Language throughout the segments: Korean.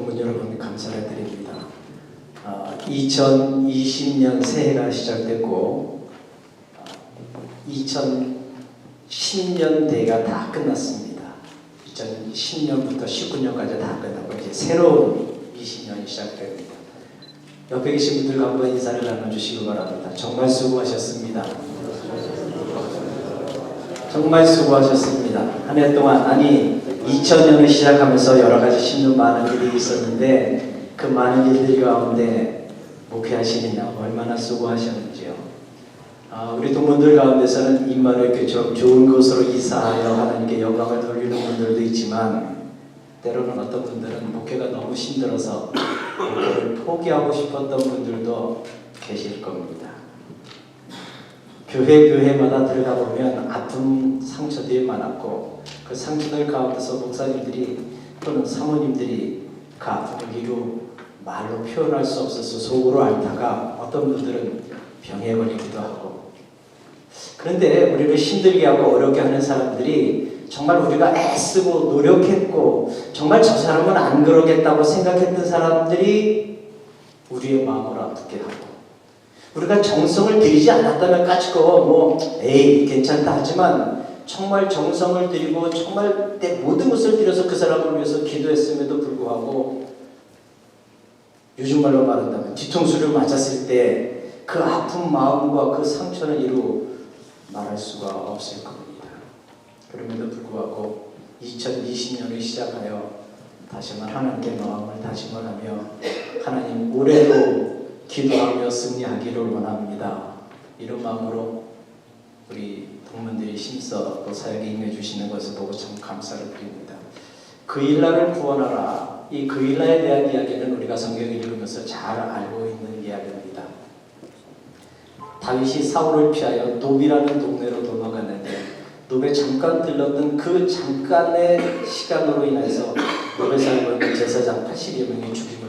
부모 여러분 감사를 드립니다. 아, 2020년 새해가 시작됐고 아, 2010년대가 다 끝났습니다. 2010년부터 19년까지 다 끝나고 이제 새로운 20년이 시작됩니다. 옆에 계신 분들과 한번 인사를 나눠주시기 바랍니다. 정말 수고하셨습니다. 정말 수고하셨습니다. 한 해 동안 아니 2000년을 시작하면서 여러 가지 힘든 많은 일이 있었는데 그 많은 일들 가운데 목회하시느냐 얼마나 수고하셨는지요. 아, 우리 동문들 가운데서는 임마누엘 교처럼 좋은 곳으로 이사하여 하나님께 영광을 돌리는 분들도 있지만 때로는 어떤 분들은 목회가 너무 힘들어서 목회를 포기하고 싶었던 분들도 계실 겁니다. 교회 교회마다 들어가 보면 아픈 상처들이 많았고 그 상처들 가운데서 목사님들이 또는 사모님들이 그 아픔을 이루 말로 표현할 수 없어서 속으로 앓다가 어떤 분들은 병에 걸리기도 하고. 그런데 우리를 힘들게 하고 어렵게 하는 사람들이 정말 우리가 애쓰고 노력했고 정말 저 사람은 안 그러겠다고 생각했던 사람들이 우리의 마음을 아프게 하고 우리가 정성을 들이지 않았다면 까짓거 뭐 에이 괜찮다 하지만 정말 정성을 들이고 정말 내 모든 것을 들여서 그 사람을 위해서 기도했음에도 불구하고 요즘 말로 말한다면 뒤통수를 맞았을 때 그 아픈 마음과 그 상처는 이루 말할 수가 없을 겁니다. 그럼에도 불구하고 2020년을 시작하여 다시만 하나님께 마음을 다짐을하며 하나님 올해도 기도하며 승리하기를 원합니다. 이런 마음으로 우리 동문들이 힘써 또 사역에 임해 주시는 것을 보고 참 감사를 드립니다. 그 일날을 구원하라. 이 그 일날에 대한 이야기는 우리가 성경을 읽으면서 잘 알고 있는 이야기입니다. 다윗이 사울을 피하여 노비라는 동네로 도망갔는데 노베 잠깐 들렀던 그 잠깐의 시간으로 인해서 노베 있는 제사장 80여 명이 되죠.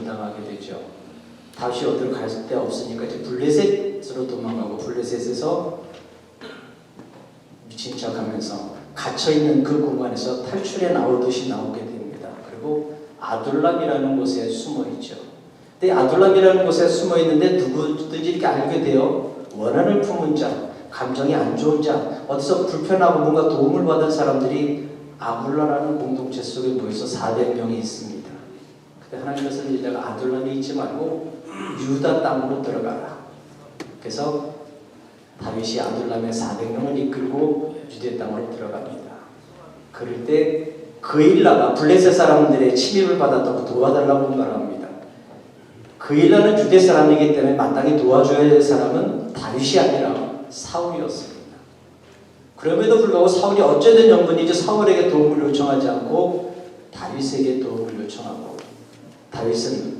다윗이 어디로 갈 데 없으니까 이제 블레셋으로 도망가고 블레셋에서 미친 척하면서 갇혀 있는 그 공간에서 탈출해 나오듯이 나오게 됩니다. 그리고 아둘람이라는 곳에 숨어 있죠. 근데 아둘람이라는 곳에 숨어 있는데 누구든지 이렇게 알게 돼요. 원한을 품은 자, 감정이 안 좋은 자, 어디서 불편하고 뭔가 도움을 받은 사람들이 아둘라라는 공동체 속에 모여서 400명이 있습니다. 근데 하나님께서는 내가 아둘람에 있지 말고 유다 땅으로 들어가라. 그래서 다윗이 아둘람의 400명을 이끌고 유대 땅으로 들어갑니다. 그럴 때 그일라가 블레셋 사람들의 침입을 받았다고 도와달라고 말합니다. 그일라는 유대 사람이기 때문에 마땅히 도와줘야 할 사람은 다윗이 아니라 사울이었습니다. 그럼에도 불구하고 사울이 어쩌든 영분이지 사울에게 도움을 요청하지 않고 다윗에게 도움을 요청하고 다윗은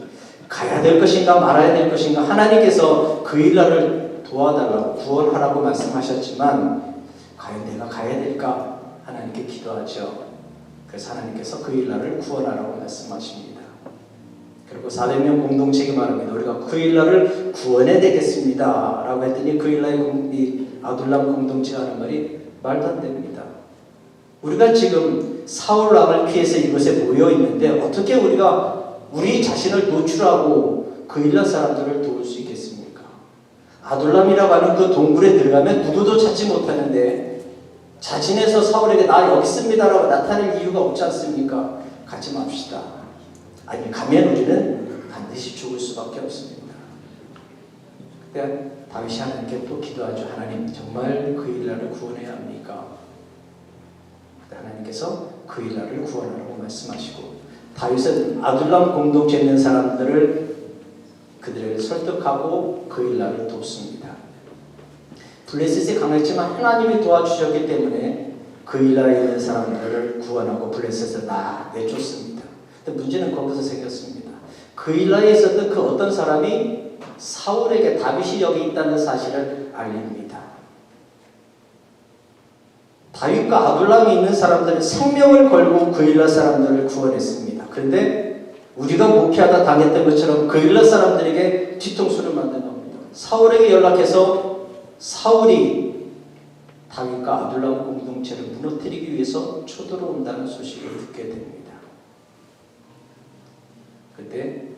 가야 될 것인가 말아야 될 것인가 하나님께서 그일라를 도와달라고 구원하라고 말씀하셨지만 과연 내가 가야 될까 하나님께 기도하죠. 그래서 하나님께서 그일라를 구원하라고 말씀하십니다. 그리고 400명 공동체가 말합니다. 우리가 그일라를 구원해 되겠습니다. 라고 했더니 그일라의 공, 이 아둘람 공동체가 하는 말이 말도 안 됩니다. 우리가 지금 사울 왕을 피해서 이곳에 모여 있는데 어떻게 우리가 우리 자신을 노출하고 그일라 사람들을 도울 수 있겠습니까? 아둘람이라고 하는 그 동굴에 들어가면 누구도 찾지 못하는데 자진해서 사울에게 나 여기 있습니다라고 나타낼 이유가 없지 않습니까? 가지 맙시다. 아니 가면 우리는 반드시 죽을 수밖에 없습니다. 그때 다윗이 하나님께 또 기도하죠. 하나님 정말 그 일날을 구원해야 합니까? 하나님께서 그 일날을 구원하라고 말씀하시고 다윗은 아둘람 공동체 있는 사람들을 그들을 설득하고 그 일날을 돕습니다. 블레셋이 강했지만 하나님이 도와주셨기 때문에 그 일날에 있는 사람들을 구원하고 블레셋을 다 내줬습니다. 근데 문제는 거기서 생겼습니다. 그 일날에 있었던 그 어떤 사람이 사울에게 다윗이 여기 있다는 사실을 알립니다. 다윗과 아둘람이 있는 사람들은 생명을 걸고 그 일날 사람들을 구원했습니다. 그런데 우리가 목회하다 당했던 것처럼 그 일날 사람들에게 뒤통수를 만든 겁니다. 사울에게 연락해서 사울이 다윗과 아둘람 공동체를 무너뜨리기 위해서 쳐들어온다는 소식을 듣게 됩니다. 그때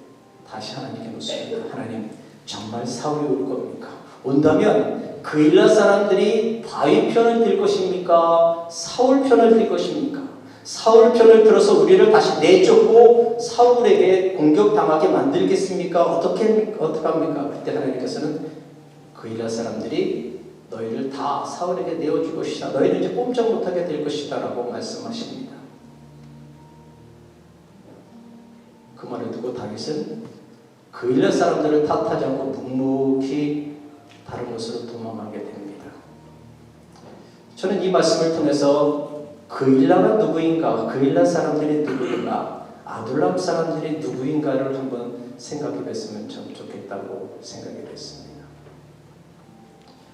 다시 하나님께 묻습니다. 하나님 정말 사울이 올 겁니까? 온다면 그일라 사람들이 다윗 편을 들 것입니까? 사울 편을 들 것입니까? 사울 편을 들어서 우리를 다시 내쫓고 사울에게 공격당하게 만들겠습니까? 어떻게 어떻게 합니까? 그때 하나님께서는 그일라 사람들이 너희를 다 사울에게 내어줄 것이다. 너희는 이제 꼼짝 못하게 될 것이다라고 말씀하십니다. 그 말을 듣고 다윗은 그일라 사람들을 탓하지 않고 묵묵히 다른 곳으로 도망하게 됩니다. 저는 이 말씀을 통해서 그일라가 누구인가, 그일라 사람들이 누구인가, 아둘람 사람들이 누구인가를 한번 생각해 봤으면 참 좋겠다고 생각이 됐습니다.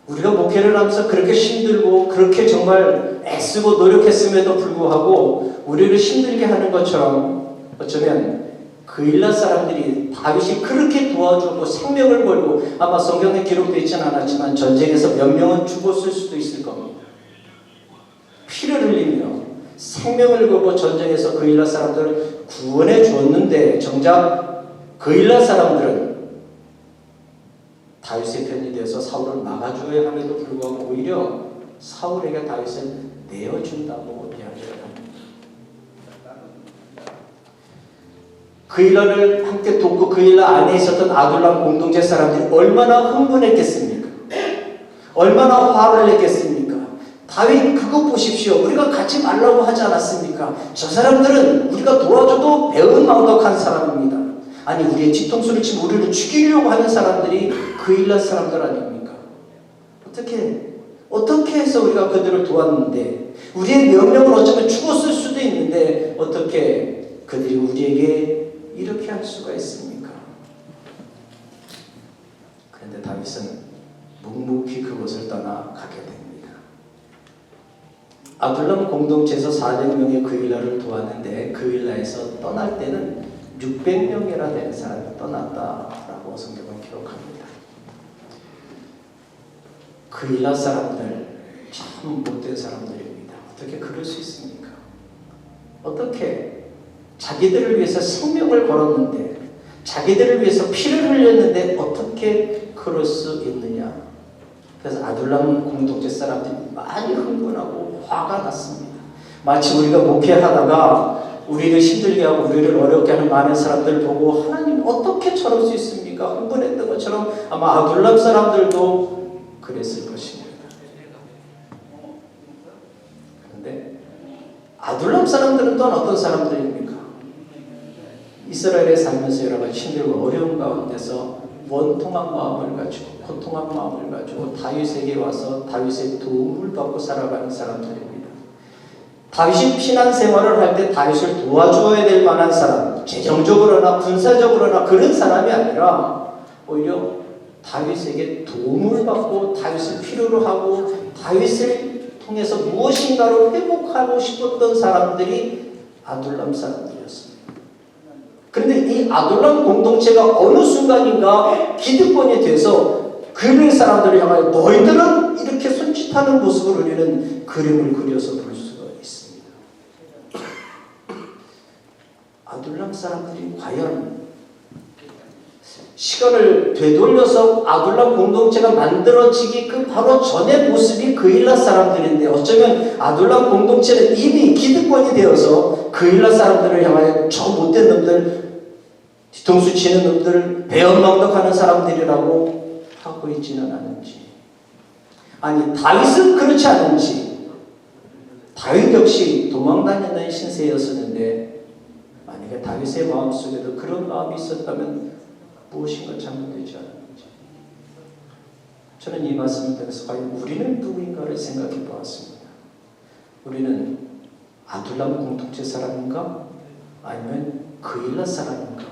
우리가 목회를 하면서 그렇게 힘들고 그렇게 정말 애쓰고 노력했음에도 불구하고 우리를 힘들게 하는 것처럼 어쩌면 그일라 사람들이 다윗이 그렇게 도와주고 생명을 걸고 아마 성경에 기록되어 있지는 않았지만 전쟁에서 몇 명은 죽었을 수도 있을 겁니다. 피를 흘리며 생명을 걸고 전쟁에서 그일라 사람들을 구원해 주었는데 정작 그일라 사람들은 다윗의 편이 되어서 사울을 막아주어야 함에도 불구하고 오히려 사울에게 다윗을 내어준다고 이야기를 합니다. 그일라를 함께 돕고 그일라 안에 있었던 아둘람 공동체 사람들이 얼마나 흥분했겠습니까? 얼마나 화를 냈겠습니까? 다윗 그거 보십시오. 우리가 같이 말라고 하지 않았습니까? 저 사람들은 우리가 도와줘도 배은망덕한 사람입니다. 아니 우리의 뒤통수를 치고 우리를 죽이려고 하는 사람들이 그일라 사람들 아닙니까? 어떻게 어떻게 해서 우리가 그들을 도왔는데 우리의 명령을 어쩌면 죽었을 수도 있는데 어떻게 그들이 우리에게 이렇게 할 수가 있습니까? 그런데 다윗은 묵묵히 그곳을 떠나 가게 됩니다. 아둘람 공동체에서 400명의 그일라를 도왔는데 그일라에서 떠날 때는 600명이나 되는 사람이 떠났다라고 성경은 기록합니다. 그일라 사람들 참 못된 사람들입니다. 어떻게 그럴 수 있습니까? 어떻게 자기들을 위해서 생명을 걸었는데 자기들을 위해서 피를 흘렸는데 어떻게 그럴 수 있느냐? 그래서 아둘람 공동체 사람들이 화가 났습니다. 마치 우리가 목회하다가 우리를 힘들게 하고 우리를 어렵게 하는 많은 사람들을 보고 하나님 어떻게 저럴 수 있습니까? 흥분했던 것처럼 아마 아둘람 사람들도 그랬을 것입니다. 그런데 아둘람 사람들은 또한 어떤 사람들입니까? 이스라엘에 살면서 여러 가지 힘들고 어려운 가운데서 원통한 마음을 가지고 고통한 마음을 가지고 다윗에게 와서 다윗의 도움을 받고 살아가는 사람들입니다. 다윗이 피난 생활을 할 때 다윗을 도와주어야 될 만한 사람, 재정적으로나 군사적으로나 그런 사람이 아니라 오히려 다윗에게 도움을 받고 다윗을 필요로 하고 다윗을 통해서 무엇인가를 회복하고 싶었던 사람들이 아둘람 사람들이었습니다. 그런데 이 아둘람 공동체가 어느 순간인가 기득권이 돼서 그런 사람들을 향하여 너희들은 이렇게 손짓하는 모습을 우리는 그림을 그려서 볼 수가 있습니다. 아둘람 사람들이 과연 시간을 되돌려서 아둘람 공동체가 만들어지기 그 바로 전의 모습이 그일라 사람들인데 어쩌면 아둘람 공동체는 이미 기득권이 되어서 그일라 사람들을 향하여 저 못된 놈들 뒤통수 치는 놈들 배은망덕하는 사람들이라고 하고 있지는 않은지. 아니 다윗은 그렇지 않은지. 다윗 역시 도망다니는 신세였었는데 만약에 다윗의 마음속에도 그런 마음이 있었다면 무엇인가 잘못되지 않았는지 저는 이 말씀을 통해서 과연 우리는 누구인가를 생각해 보았습니다. 우리는 아둘람 공동체 사람인가? 아니면 그일라 사람인가?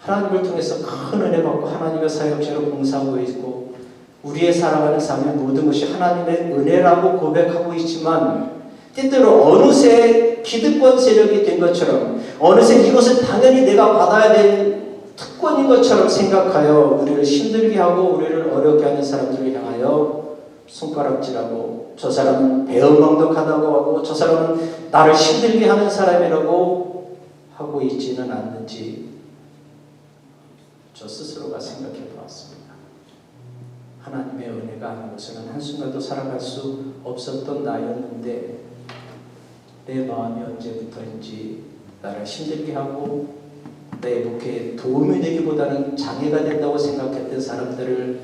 하나님을 통해서 큰 은혜 받고 하나님의 사역자로 봉사하고 있고 우리의 살아가는 삶의 모든 것이 하나님의 은혜라고 고백하고 있지만 때때로 어느새 기득권 세력이 된 것처럼 어느새 이것은 당연히 내가 받아야 될 특권인 것처럼 생각하여 우리를 힘들게 하고 우리를 어렵게 하는 사람들을 향하여 손가락질하고 저 사람은 배은망덕하다고 하고 저 사람은 나를 힘들게 하는 사람이라고 하고 있지는 않는지 저 스스로가 생각해 보았습니다. 하나님의 은혜가 것은 한순간도 살아갈 수 없었던 나였는데 내 마음이 언제부터인지 나를 힘들게 하고 내 목회에 도움이 되기보다는 장애가 된다고 생각했던 사람들을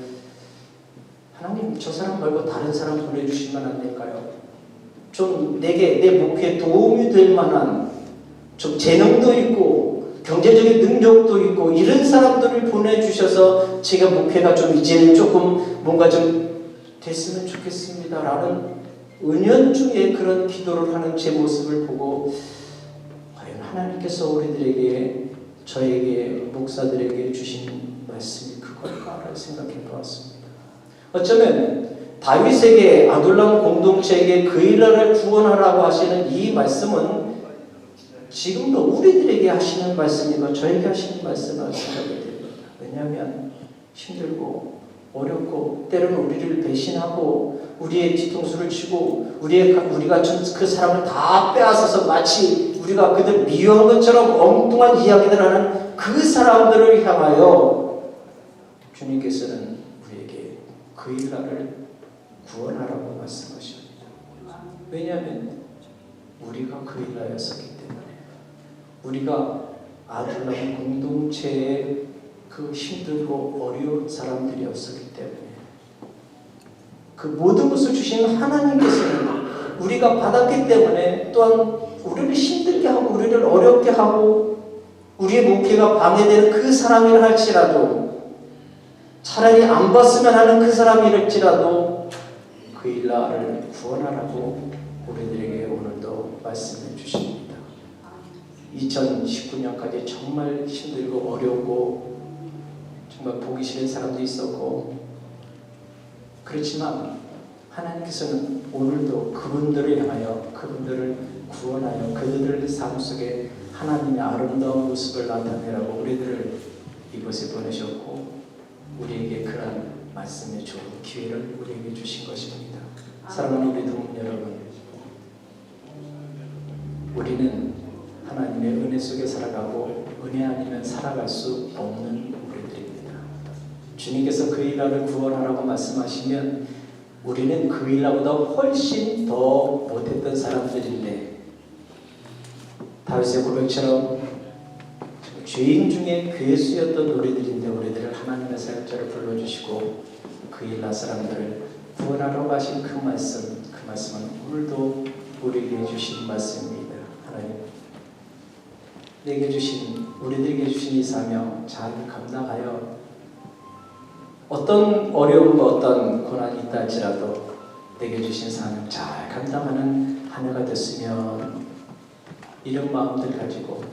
하나님 저 사람 말고 다른 사람 보내주시면 안 될까요? 좀 내게 내 목회에 도움이 될 만한 좀 재능도 있고 경제적인 능력도 있고 이런 사람들을 보내주셔서 제가 목회가 좀 이제는 조금 뭔가 좀 됐으면 좋겠습니다라는 은연중에 그런 기도를 하는 제 모습을 보고 과연 하나님께서 우리들에게 저에게 목사들에게 주신 말씀이 그걸까를 생각해 보았습니다. 어쩌면 다윗에게 아둘람 공동체에게 그 일날을 구원하라고 하시는 이 말씀은 지금도 우리들에게 하시는 말씀이고 저에게 하시는 말씀을 생각이 됩니다. 왜냐하면 힘들고 어렵고 때로는 우리를 배신하고 우리의 뒤통수를 치고 우리의 우리가 그 사람을 다 빼앗아서 마치 우리가 그들 미워한 것처럼 엉뚱한 이야기를 하는 그 사람들을 향하여 주님께서는 우리에게 그 일날을 구원하라고 말씀하십니다. 왜냐하면 우리가 그 일날이었기 때문에 우리가 아둘람 공동체의 그 힘들고 어려운 사람들이었기 때문에 그 모든 것을 주신 하나님께서는 우리가 받았기 때문에 또한 우리를 힘들게 하고 우리를 어렵게 하고 우리의 목회가 방해되는 그 사람이라 할지라도 차라리 안 봤으면 하는 그 사람이랄지라도 그 일날을 구원하라고 우리들에게 오늘도 말씀해 주십니다. 2019년까지 정말 힘들고 어렵고 정말 보기 싫은 사람도 있었고 그렇지만 하나님께서는 오늘도 그분들을 향하여 그분들을 구원하여 그들의 삶 속에 하나님의 아름다운 모습을 나타내라고 우리들을 이곳에 보내셨고 우리에게 그런 말씀의 좋은 기회를 우리에게 주신 것입니다. 사랑하는 우리 동문 여러분, 우리는 하나님의 은혜 속에 살아가고 은혜 아니면 살아갈 수 없는. 주님께서 그 일날을 구원하라고 말씀하시면 우리는 그 일날보다 훨씬 더 못했던 사람들인데 다윗의 고백처럼 죄인 중에 괴수였던 우리들인데 우리들을 하나님의 사역자를 불러주시고 그 일날 사람들을 구원하러 가신 그 말씀 그 말씀은 오늘도 우리에게 주신 말씀입니다. 하나님 내게 주신 우리들에게 주신 이 사명 잘 감당하여 어떤 어려움과 어떤 고난이 있다 할지라도 내게 주신 사명 잘 감당하는 한 해가 됐으면 이런 마음들 가지고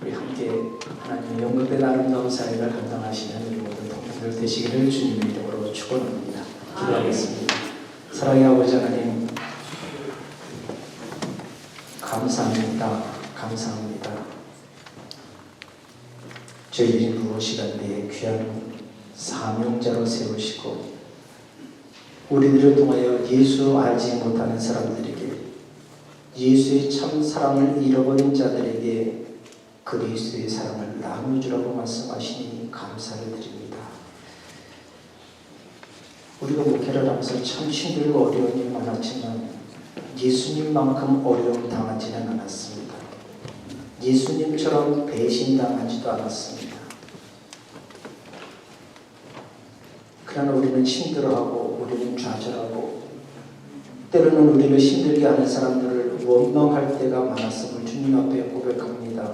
우리 함께 하나님의 영광된 아름다운 사역을 감당하시는 우리 모든 동료들 되시기를 주님의 이름으로 축원합니다. 기도하겠습니다. 사랑의 아버지 하나님 감사합니다. 감사합니다. 저희들이 무엇이간데 귀한 사명자로 세우시고 우리들을 통하여 예수 알지 못하는 사람들에게 예수의 참 사랑을 잃어버린 자들에게 그리스도의 사랑을 나누주라고 말씀하시니 감사를 드립니다. 우리가 목회를 하면서 참 힘들고 어려운 일이 많았지만 예수님만큼 어려움 당하지는 않았습니다. 예수님처럼 배신당하지도 않았습니다. 그러나 우리는 힘들어하고 우리는 좌절하고 때로는 우리를 힘들게 하는 사람들을 원망할 때가 많았음을 주님 앞에 고백합니다.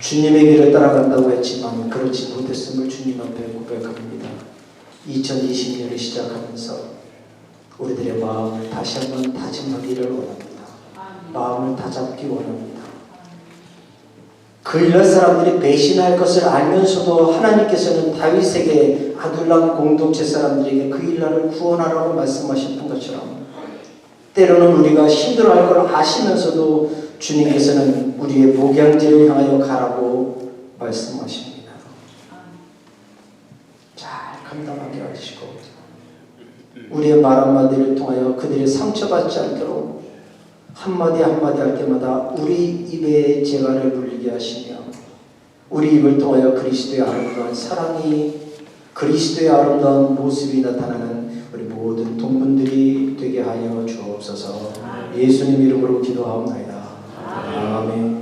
주님의 길을 따라간다고 했지만 그렇지 못했음을 주님 앞에 고백합니다. 2020년을 시작하면서 우리들의 마음을 다시 한번 다짐하기를 원합니다. 마음을 다잡기 원합니다. 그 일날 사람들이 배신할 것을 알면서도 하나님께서는 다윗에게 아둘람 공동체 사람들에게 그 일날을 구원하라고 말씀하셨던 것처럼 때로는 우리가 힘들어할 걸 아시면서도 주님께서는 우리의 목양지를 향하여 가라고 말씀하십니다. 잘 감당하게 하시고 우리의 말 한마디를 통하여 그들이 상처받지 않도록 한마디 한마디 할 때마다 우리 입에 재갈을 물리게 하시며 우리 입을 통하여 그리스도의 아름다운 사랑이 그리스도의 아름다운 모습이 나타나는 우리 모든 동분들이 되게 하여 주옵소서 예수님 이름으로 기도하옵나이다. 아멘.